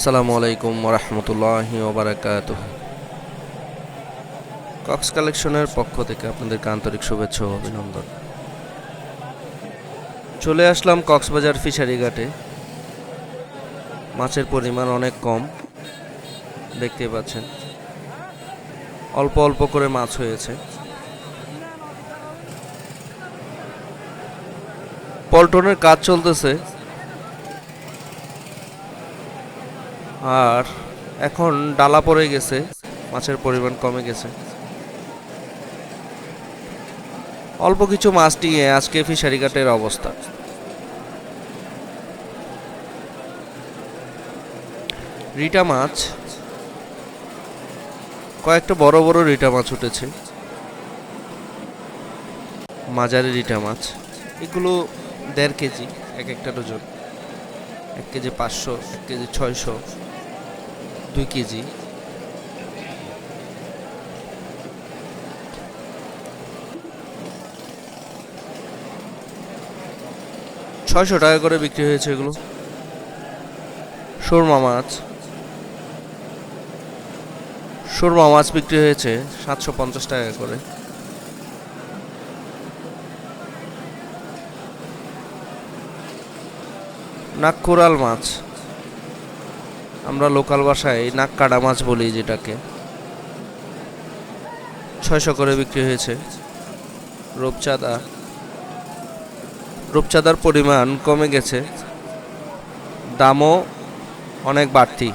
আসসালামু আলাইকুম রহমতুল্লাহি ওবরাকাত কক্স কালেকশনের পক্ষ থেকে আপনাদেরকে আন্তরিক শুভেচ্ছা ও অভিনন্দন। চলে আসলাম কক্সবাজার ফিশারি ঘাটে। মাছের পরিমাণ অনেক কম দেখতে পাচ্ছেন। অল্প অল্প করে মাছ হয়েছে। পল্টনের কাজ চলতেছে। আর এখন ডালা পড়ে গেছে, মাছের পরিমাণ কমে গেছে। অল্প কিছু মাছ নিয়ে আজকে ফিশারি ঘাটের অবস্থা। রিটা মাছ, কয়েকটা বড় বড় রিটা মাছ উঠেছে। মাঝারি রিটা মাছ, এগুলো দেড় কেজি, এক একটা ডজন। এক কেজি পাঁচশো, এক কেজি ছয়শো। দুই কেজি। ছয়শো টাকা করে বিক্রি হয়েছে এগুলো। সুরমা মাছ। সুরমা মাছ বিক্রি হয়েছে সাতশো পঞ্চাশ টাকা করে। নাক কোরাল মাছ। আমরা লোকাল ভাষায় নাক কাটা মাছ বলি যেটাকে। ছয়শো করে বিক্রি হয়েছে। রূপচাঁদা। রূপচাঁদার পরিমাণ কমে গেছে। দামও অনেক বাড়তি।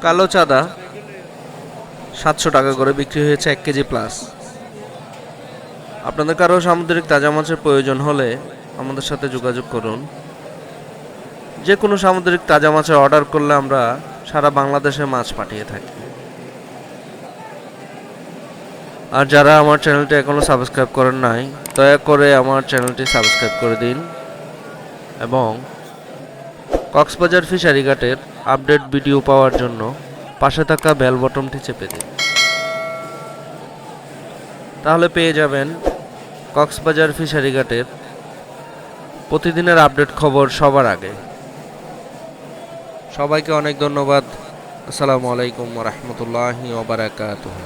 কালো চাঁদা সাতশো টাকা করে বিক্রি হয়েছে এক কেজি প্লাস আপনাদের কারও সামুদ্রিক তাজা মাছের প্রয়োজন হলে আমাদের সাথে যোগাযোগ করুন। যে কোনো সামুদ্রিক তাজা মাছের অর্ডার করলে আমরা সারা বাংলাদেশে মাছ পাঠিয়ে থাকি। আর যারা আমার চ্যানেলটি এখনও সাবস্ক্রাইব করেন নাই, দয়া করে আমার চ্যানেলটি সাবস্ক্রাইব করে দিন এবং কক্সবাজার ফিশারি ঘাটের আপডেট ভিডিও পাওয়ার জন্য পাশে থাকা বেল বটনটি চেপে দিন। তাহলে পেয়ে যাবেন কক্সবাজার ফিশারি ঘাটের প্রতিদিনের আপডেট খবর সবার আগে। সবাইকে অনেক ধন্যবাদ। আসসালামু আলাইকুম রহমতুল্লাহি ওবরাকাতুহ